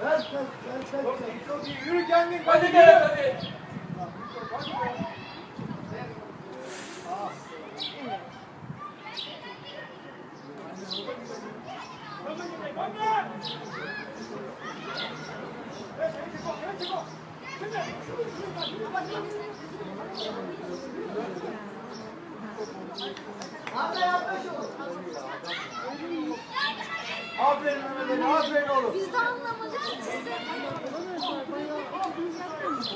Ver, ver, ver, ver. Çok iyi, çok iyi. Yürü kendin. Hadi Hadi Berat yürü. hadi. Hamle Aferin Mehmet Ali, aferin oğlum. Biz de anlamadık. Siz de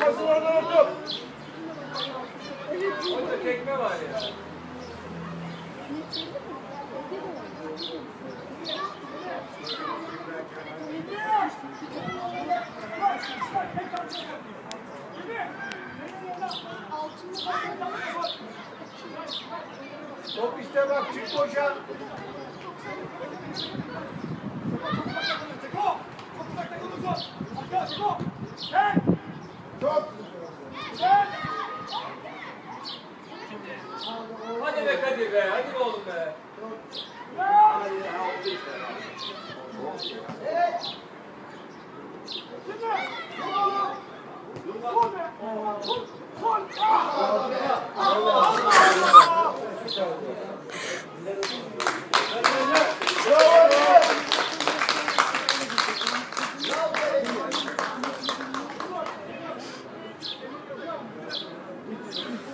Basın oradan otur. Orada tekme var ya. Top işte bak, çık koşa. Hadi be Kadir be, hadi be oğlum be. Dur bak. Dur, dur.